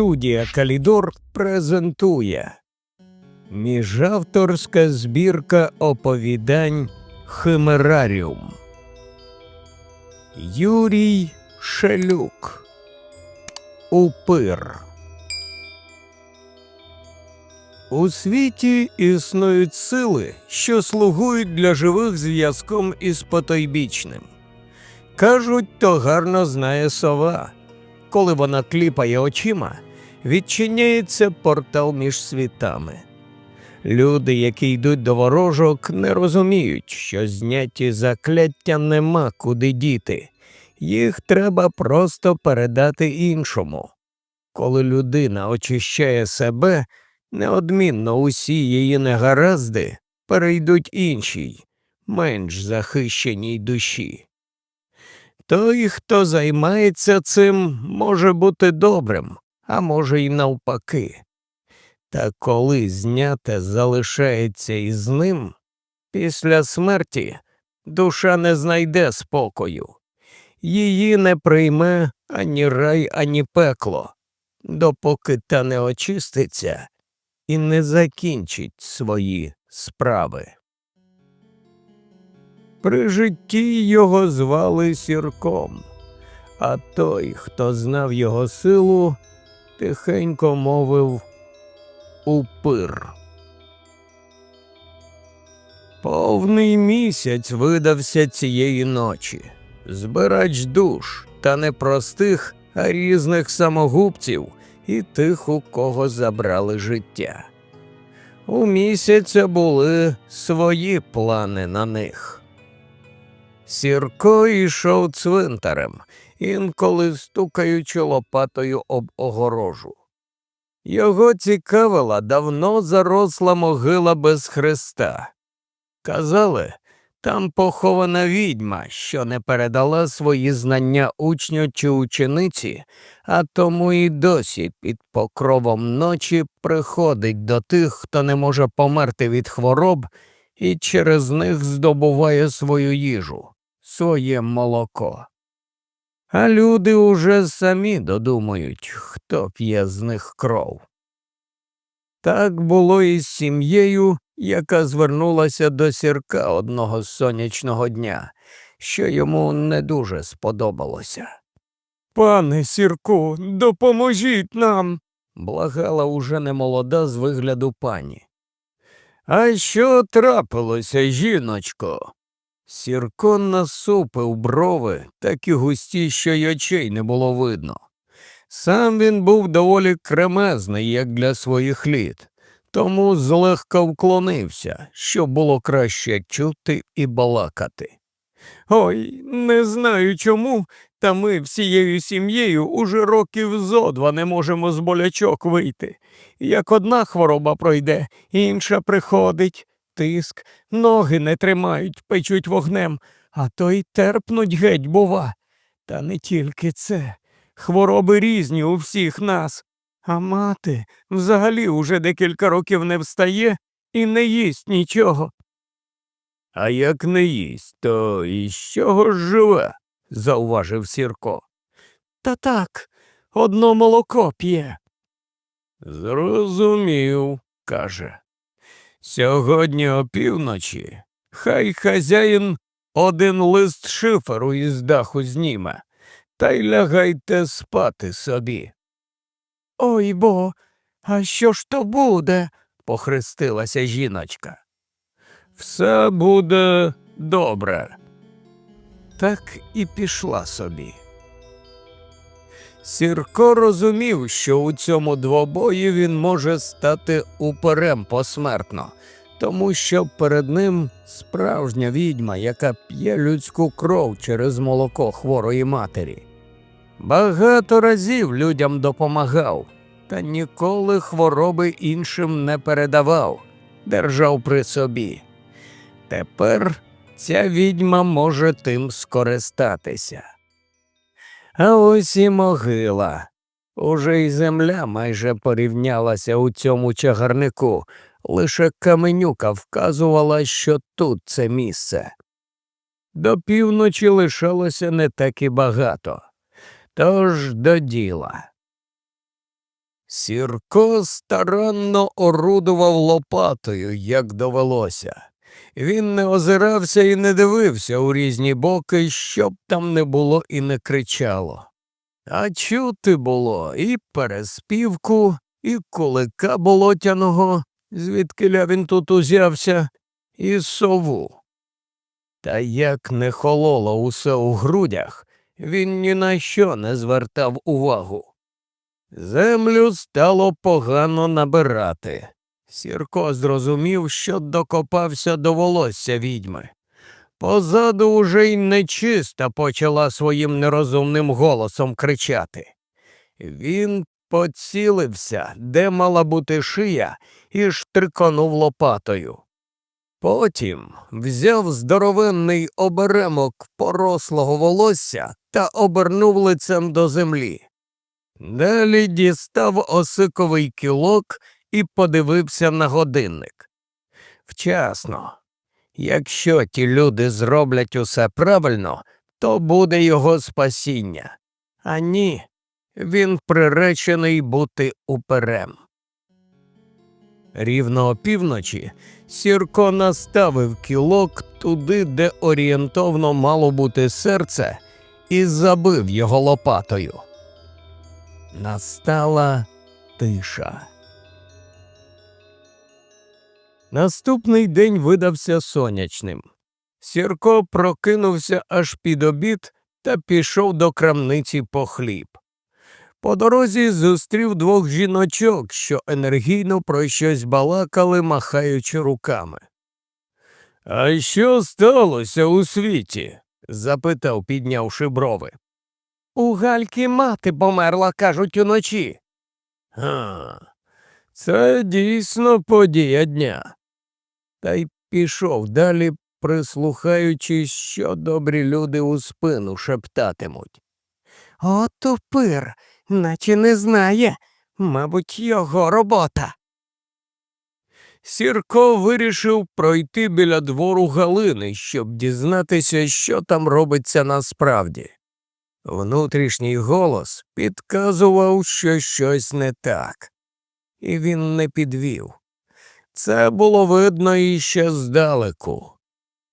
Студія Калідор презентує Міжавторська збірка оповідань Химераріум. Юрій Шелюк. Упир. У світі існують сили, що слугують для живих зв'язком із потойбічним. Кажуть, то гарно знає сова. Коли вона кліпає очима, відчиняється портал між світами. Люди, які йдуть до ворожок, не розуміють, що зняті закляття нема куди діти. Їх треба просто передати іншому. Коли людина очищає себе, неодмінно усі її негаразди перейдуть іншій, менш захищеній душі. Той, хто займається цим, може бути добрим, а може й навпаки. Та коли зняте залишається із ним, після смерті душа не знайде спокою, її не прийме ані рай, ані пекло, допоки та не очиститься і не закінчить свої справи. При житті його звали Сірком, а той, хто знав його силу, тихенько мовив упир. Повний місяць видався цієї ночі. Збирач душ, та не простих, а різних самогубців і тих, у кого забрали життя. У місяця були свої плани на них. Сірко йшов цвинтарем, інколи стукаючи лопатою об огорожу. Його цікавила давно заросла могила без хреста. Казали, там похована відьма, що не передала свої знання учню чи учениці, а тому і досі під покровом ночі приходить до тих, хто не може померти від хвороб, і через них здобуває свою їжу, своє молоко. А люди уже самі додумають, хто п'є з них кров. Так було і з сім'єю, яка звернулася до сірка одного сонячного дня, що йому не дуже сподобалося. Пане сірку, допоможіть нам. благала уже немолода з вигляду пані. А що трапилося, жіночко? Сірко насупив брови, такі густі, що й очей не було видно. Сам він був доволі кремезний, як для своїх літ, тому злегка вклонився, щоб було краще чути і балакати. Ой, не знаю чому, та ми всією сім'єю уже років зо два не можемо з болячок вийти. Як одна хвороба пройде, інша приходить, тиск, ноги не тримають, печуть вогнем, а то й терпнуть геть, бува. Та не тільки це. Хвороби різні у всіх нас. А мати взагалі уже декілька років не встає і не їсть нічого. А як не їсть, то із чого ж живе? зауважив Сірко. Та так, одно молоко п'є. Зрозумів, каже. Сьогодні опівночі хай хазяїн один лист шиферу із даху зніме, та й лягайте спати собі. Ой бо, а що ж то буде? похрестилася жіночка. Все буде добре. Так і пішла собі. Сірко розумів, що у цьому двобої він може стати уперем посмертно, тому що перед ним справжня відьма, яка п'є людську кров через молоко хворої матері. Багато разів людям допомагав, та ніколи хвороби іншим не передавав, держав при собі. Тепер ця відьма може тим скористатися. А ось і могила. Уже й земля майже порівнялася у цьому чагарнику, лише каменюка вказувала, що тут це місце. До півночі лишалося не так і багато. Тож до діла. Сірко старанно орудував лопатою, як довелося. Він не озирався і не дивився у різні боки, щоб там не було і не кричало. А чути було і переспівку, і кулика болотяного, звідкиля він тут узявся, і сову. Та як не хололо усе у грудях, він ні на що не звертав увагу. Землю стало погано набирати. Сірко зрозумів, що докопався до волосся відьми. Позаду уже й нечиста почала своїм нерозумним голосом кричати. Він поцілився, де мала бути шия, і штриконув лопатою. Потім взяв здоровенний оберемок порослого волосся та обернув лицем до землі. Далі дістав осиковий кілок і подивився на годинник. Вчасно. Якщо ті люди зроблять усе правильно, то буде його спасіння. А ні, він приречений бути уперем. Рівно опівночі Сірко наставив кілок туди, де орієнтовно мало бути серце, і забив його лопатою. Настала тиша. Наступний день видався сонячним. Сірко прокинувся аж під обід та пішов до крамниці по хліб. По дорозі зустрів двох жіночок, що енергійно про щось балакали, махаючи руками. А що сталося у світі? запитав, піднявши брови. У Гальки мати померла, кажуть, уночі. А, це дійсно подія дня. Та й пішов далі, прислухаючись, що добрі люди у спину шептатимуть. О, тупир, наче не знає, мабуть, його робота. Сірко вирішив пройти біля двору Галини, щоб дізнатися, що там робиться насправді. Внутрішній голос підказував, що щось не так, і він не підвів. Це було видно іще здалеку.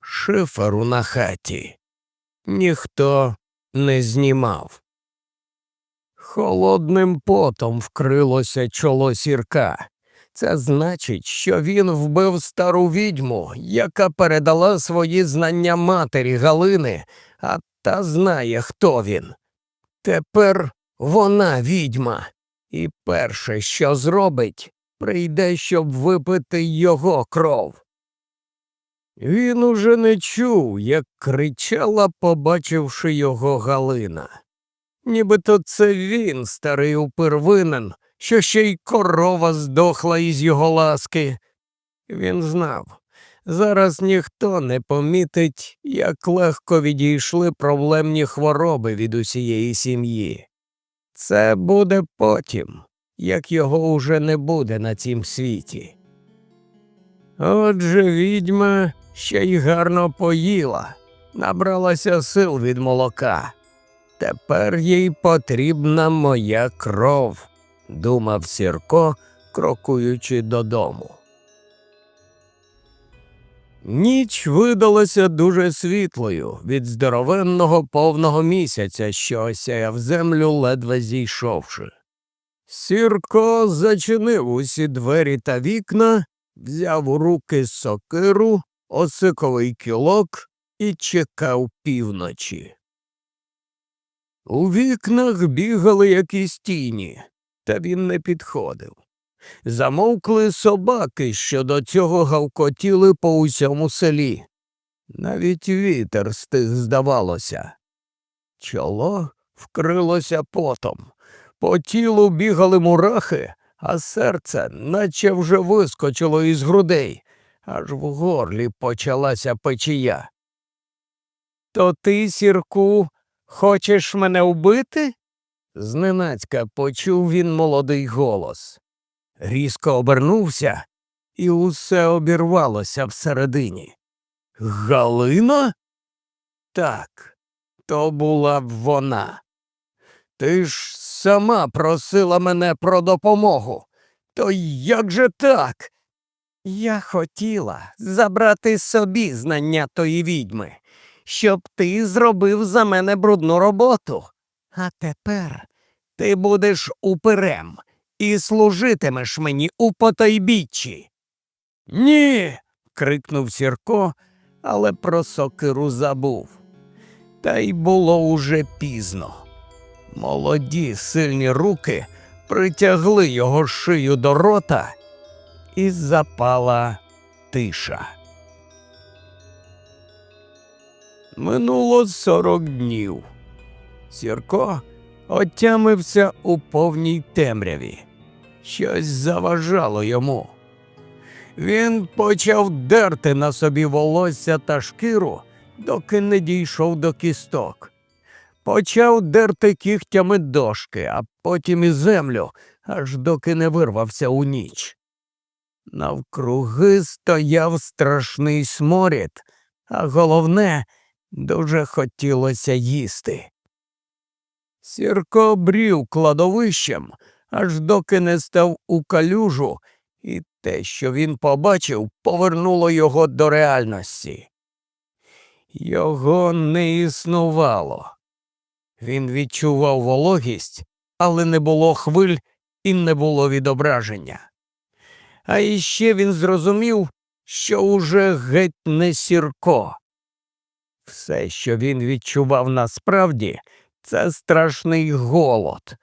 Шиферу на хаті. Ніхто не знімав. Холодним потом вкрилося чоло сірка. Це значить, що він вбив стару відьму, яка передала свої знання матері Галини, а та знає, хто він. Тепер вона відьма, і перше, що зробить, прийде, щоб випити його кров. Він уже не чув, як кричала, побачивши його Галина. Нібито це він, старий упир винен, що ще й корова здохла із його ласки. Він знав, зараз ніхто не помітить, як легко відійшли проблемні хвороби від усієї сім'ї. Це буде потім, як його уже не буде на цім світі. Отже, відьма ще й гарно поїла, набралася сил від молока. Тепер їй потрібна моя кров, думав Сірко, крокуючи додому. Ніч видалася дуже світлою від здоровенного повного місяця, що осяяв землю, ледве зійшовши. Сірко зачинив усі двері та вікна, взяв у руки сокиру, осиковий кілок і чекав півночі. У вікнах бігали якісь тіні, та він не підходив. Замовкли собаки, що до цього гавкотіли по усьому селі. Навіть вітер стих, здавалося. Чоло вкрилося потом. По тілу бігали мурахи, а серце наче вже вискочило із грудей, аж в горлі почалася печія. То ти, сірку, хочеш мене вбити? Зненацька почув він молодий голос. Різко обернувся, і усе обірвалося всередині. Галина? Так, то була б вона. Ти ж сама просила мене про допомогу. То як же так? Я хотіла забрати собі знання тої відьми, щоб ти зробив за мене брудну роботу. А тепер ти будеш уперем і служитимеш мені у потайбіччі. Ні. крикнув Сірко, але про сокиру забув. Та й було уже пізно. Молоді сильні руки притягли його шию до рота, і запала тиша. Минуло сорок днів. Сірко отямився у повній темряві. Щось заважало йому. Він почав дерти на собі волосся та шкіру, доки не дійшов до кісток. Почав дерти кігтями дошки, а потім і землю, аж доки не вирвався у ніч. Навкруги стояв страшний сморід, а головне, дуже хотілося їсти. Сірко брів кладовищем, аж доки не став у калюжу, і те, що він побачив, повернуло його до реальності. Його не існувало. Він відчував вологість, але не було хвиль і не було відображення. А іще він зрозумів, що уже геть не сірко. Все, що він відчував насправді, це страшний голод.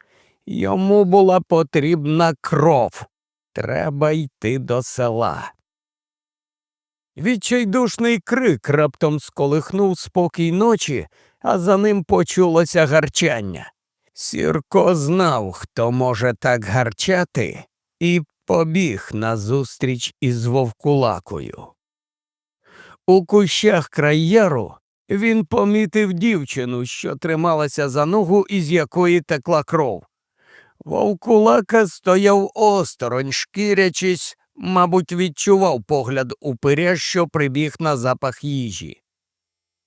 Йому була потрібна кров. Треба йти до села. Відчайдушний крик раптом сколихнув спокій ночі, а за ним почулося гарчання. Сірко знав, хто може так гарчати, і побіг назустріч із вовкулакою. У кущах край яру він помітив дівчину, що трималася за ногу, із якої текла кров. Вовкулака стояв осторонь, шкірячись, мабуть, відчував погляд упиря, що прибіг на запах їжі.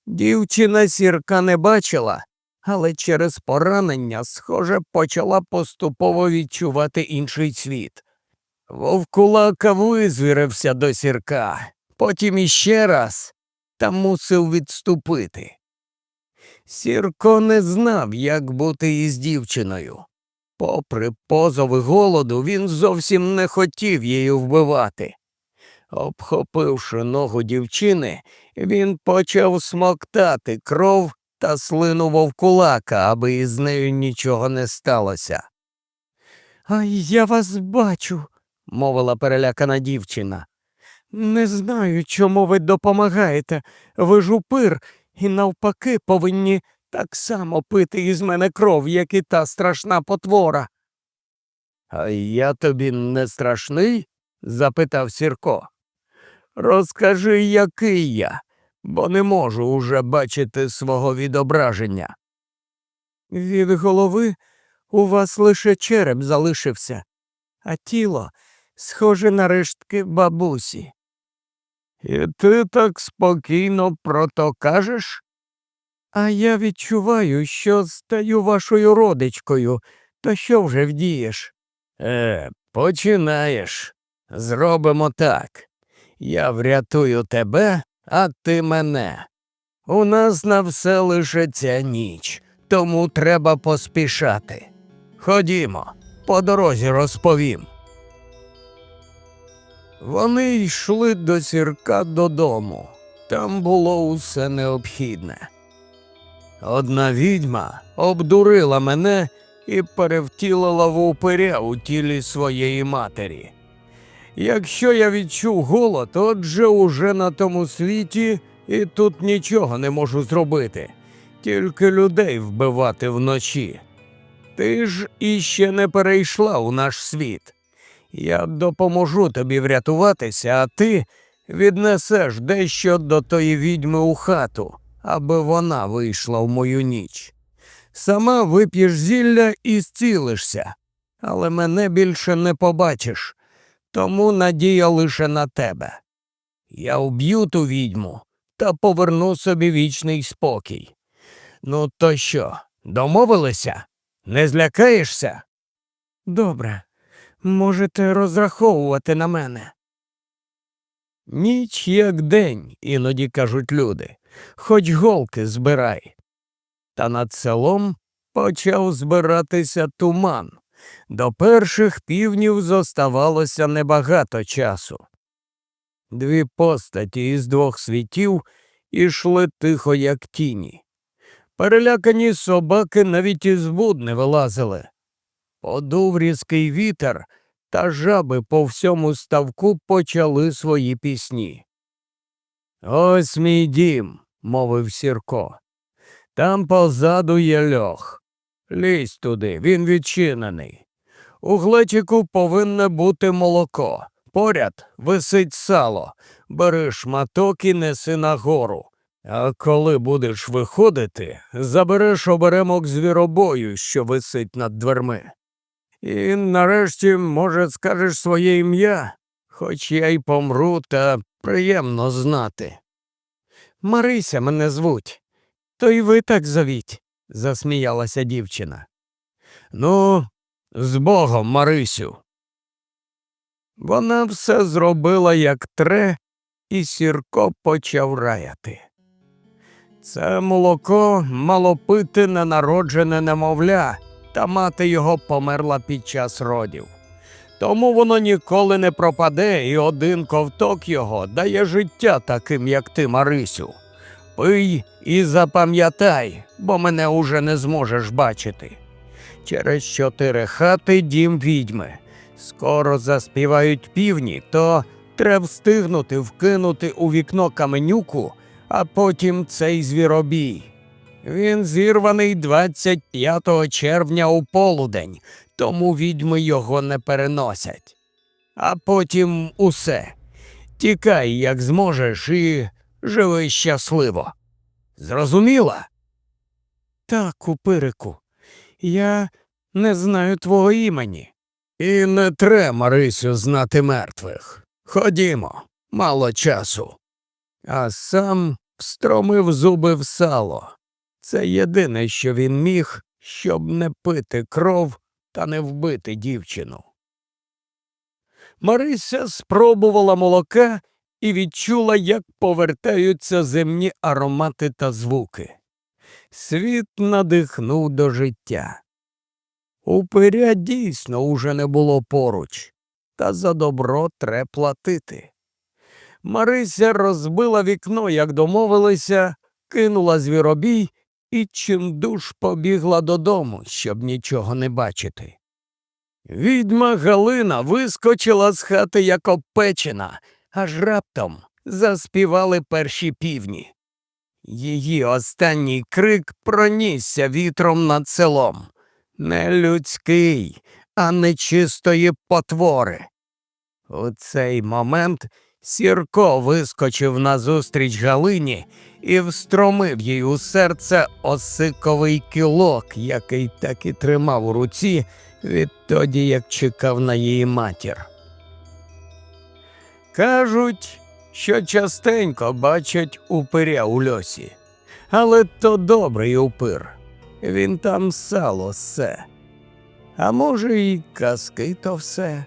Дівчина сірка не бачила, але через поранення, схоже, почала поступово відчувати інший світ. Вовкулака визвірився до сірка, потім іще раз та мусив відступити. Сірко не знав, як бути із дівчиною. Попри позови голоду, він зовсім не хотів її вбивати. Обхопивши ногу дівчини, він почав смоктати кров та слину вовкулака, аби із нею нічого не сталося. А я вас бачу, мовила перелякана дівчина. Не знаю, чому ви допомагаєте. Ви ж упир і навпаки повинні так само пити із мене кров, як і та страшна потвора. А я тобі не страшний? запитав Сірко. Розкажи, який я, бо не можу уже бачити свого відображення. Від голови у вас лише череп залишився, а тіло схоже на рештки бабусі. І ти так спокійно про то кажеш? А я відчуваю, що стаю вашою родичкою, то що вже вдієш? Е, починаєш. Зробимо так. Я врятую тебе, а ти мене. У нас на все лише ця ніч, тому треба поспішати. Ходімо, по дорозі розповім. Вони йшли до сірка додому. Там було усе необхідне. Одна відьма обдурила мене і перевтілила в упиря у тілі своєї матері. Якщо я відчув голод, отже уже на тому світі і тут нічого не можу зробити, тільки людей вбивати вночі. Ти ж іще не перейшла у наш світ. Я допоможу тобі врятуватися, а ти віднесеш дещо до тої відьми у хату, аби вона вийшла в мою ніч. Сама вип'єш зілля і зцілишся, але мене більше не побачиш, тому надія лише на тебе. Я вб'ю ту відьму та поверну собі вічний спокій. Ну, то що, домовилися? Не злякаєшся? Добре, можете розраховувати на мене. Ніч як день, іноді кажуть люди, хоч голки збирай. Та над селом почав збиратися туман. До перших півнів зоставалося небагато часу. Дві постаті із двох світів ішли тихо, як тіні. Перелякані собаки навіть із буд не вилазили. Подув різкий вітер, та жаби по всьому ставку почали свої пісні. Ось мій дім, мовив Сірко. Там позаду є льох. Лізь туди, він відчинений. У глечику повинне бути молоко. Поряд висить сало. Бери шматок і неси нагору. А коли будеш виходити, забереш оберемок звіробою, що висить над дверми. І нарешті, може, скажеш своє ім'я, хоч я й помру, та приємно знати. Марися мене звуть, то й ви так зовіть, засміялася дівчина. Ну, з Богом, Марисю. Вона все зробила, як тре, і Сірко почав раяти. Це молоко мало пити ненароджене немовля, та мати його померла під час родів. Тому воно ніколи не пропаде, і один ковток його дає життя таким, як ти, Марисю. Пий і запам'ятай, бо мене уже не зможеш бачити. Через чотири хати дім відьми. Скоро заспівають півні, то треба встигнути вкинути у вікно каменюку, а потім цей звіробій. Він зірваний 25 червня у полудень, тому відьми його не переносять. А потім усе. Тікай, як зможеш, і живи щасливо. Зрозуміла? Так, упирику. Я не знаю твого імені. І не тре, Марисю, знати мертвих. Ходімо, мало часу. А сам встромив зуби в сало. Це єдине, що він міг, щоб не пити кров та не вбити дівчину. Марися спробувала молока і відчула, як повертаються земні аромати та звуки. Світ надихнув до життя. Упиря дійсно уже не було поруч, та за добро треба платити. Марися розбила вікно, як домовилися, кинула звіробій і чимдуж побігла додому, щоб нічого не бачити. Відьма Галина вискочила з хати, як опечена, аж раптом заспівали перші півні. Її останній крик пронісся вітром над селом. Не людський, а нечистої потвори. У цей момент Сірко вискочив назустріч Галині і встромив їй у серце осиковий кілок, який так і тримав у руці відтоді, як чекав на її матір. Кажуть, що частенько бачать упиря у льосі, але то добрий упир. Він там сало все. А може, і казки то все.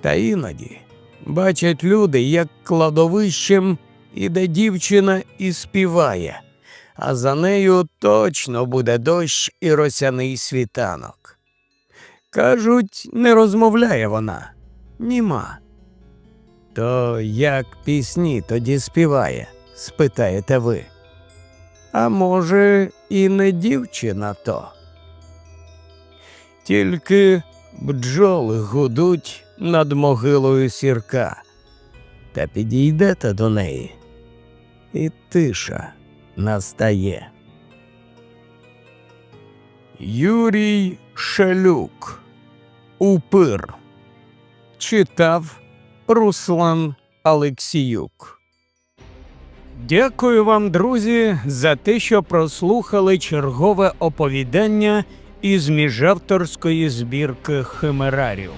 Та іноді бачать люди, як кладовищем іде дівчина і співає, а за нею точно буде дощ і росяний світанок. Кажуть, не розмовляє вона, німа. То як пісні тоді співає? спитаєте ви. А може, і не дівчина то. Тільки бджоли гудуть над могилою сірка, та підійдете до неї, і тиша настає. Юрій Шелюк Упир читав Руслан Алексіюк. Дякую вам, друзі, за те, що прослухали чергове оповідання із міжавторської збірки Химераріум.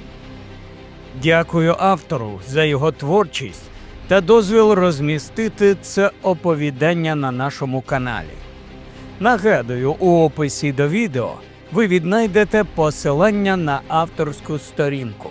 Дякую автору за його творчість та дозвіл розмістити це оповідання на нашому каналі. Нагадую, у описі до відео ви віднайдете посилання на авторську сторінку.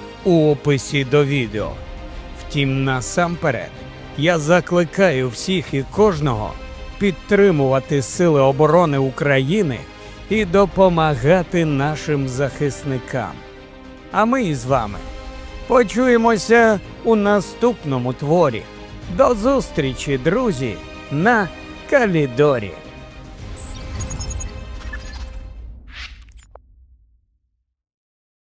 у описі до відео. Втім, насамперед, я закликаю всіх і кожного підтримувати Сили оборони України і допомагати нашим захисникам. А ми із вами почуємося у наступному творі. До зустрічі, друзі, на Калідорі.